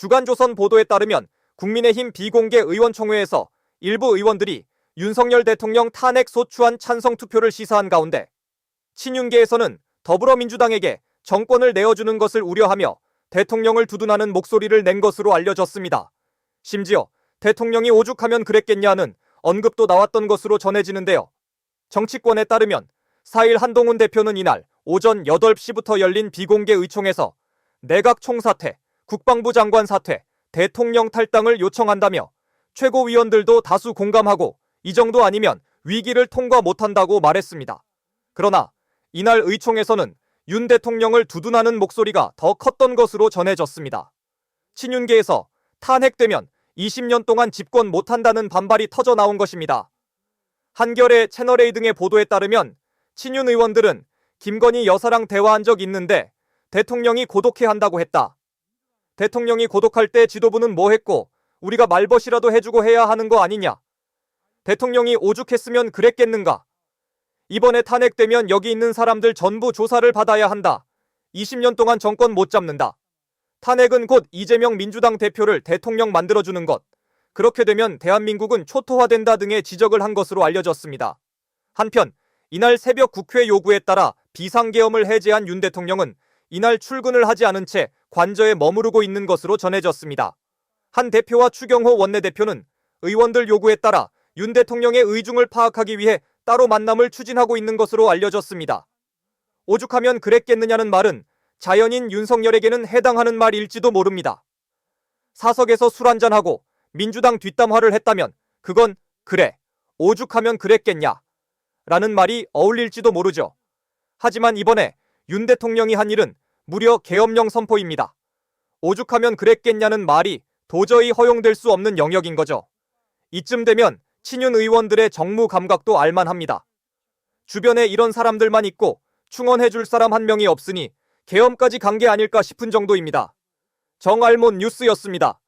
주간조선 보도에 따르면 국민의힘 비공개 의원총회에서 일부 의원들이 윤석열 대통령 탄핵 소추안 찬성 투표를 시사한 가운데 친윤계에서는 더불어민주당에게 정권을 내어주는 것을 우려하며 대통령을 두둔하는 목소리를 낸 것으로 알려졌습니다. 심지어 대통령이 오죽하면 그랬겠냐는 언급도 나왔던 것으로 전해지는데요. 정치권에 따르면 4일 한동훈 대표는 이날 오전 8시부터 열린 비공개 의총에서 내각 총사퇴, 국방부 장관 사퇴, 대통령 탈당을 요청한다며 최고위원들도 다수 공감하고 이 정도 아니면 위기를 통과 못한다고 말했습니다. 그러나 이날 의총에서는 윤 대통령을 두둔하는 목소리가 더 컸던 것으로 전해졌습니다. 친윤계에서 탄핵되면 20년 동안 집권 못한다는 반발이 터져 나온 것입니다. 한겨레 채널A 등의 보도에 따르면 친윤 의원들은 김건희 여사랑 대화한 적 있는데 대통령이 고독해 한다고 했다. 대통령이 고독할 때 지도부는 뭐 했고 우리가 말벗이라도 해주고 해야 하는 거 아니냐. 대통령이 오죽했으면 그랬겠는가. 이번에 탄핵되면 여기 있는 사람들 전부 조사를 받아야 한다. 20년 동안 정권 못 잡는다. 탄핵은 곧 이재명 민주당 대표를 대통령 만들어주는 것. 그렇게 되면 대한민국은 초토화된다 등의 지적을 한 것으로 알려졌습니다. 한편 이날 새벽 국회 요구에 따라 비상계엄을 해제한 윤 대통령은 이날 출근을 하지 않은 채 관저에 머무르고 있는 것으로 전해졌습니다. 한 대표와 추경호 원내대표는 의원들 요구에 따라 윤 대통령의 의중을 파악하기 위해 따로 만남을 추진하고 있는 것으로 알려졌습니다. 오죽하면 그랬겠느냐는 말은 자연인 윤석열에게는 해당하는 말일지도 모릅니다. 사석에서 술 한잔하고 민주당 뒷담화를 했다면 그건 그래, 오죽하면 그랬겠냐 라는 말이 어울릴지도 모르죠. 하지만 이번에 윤 대통령이 한 일은 무려 계엄령 선포입니다. 오죽하면 그랬겠냐는 말이 도저히 허용될 수 없는 영역인 거죠. 이쯤 되면 친윤 의원들의 정무 감각도 알만합니다. 주변에 이런 사람들만 있고 충원해줄 사람 한 명이 없으니 계엄까지 간 게 아닐까 싶은 정도입니다. 정알몬 뉴스였습니다.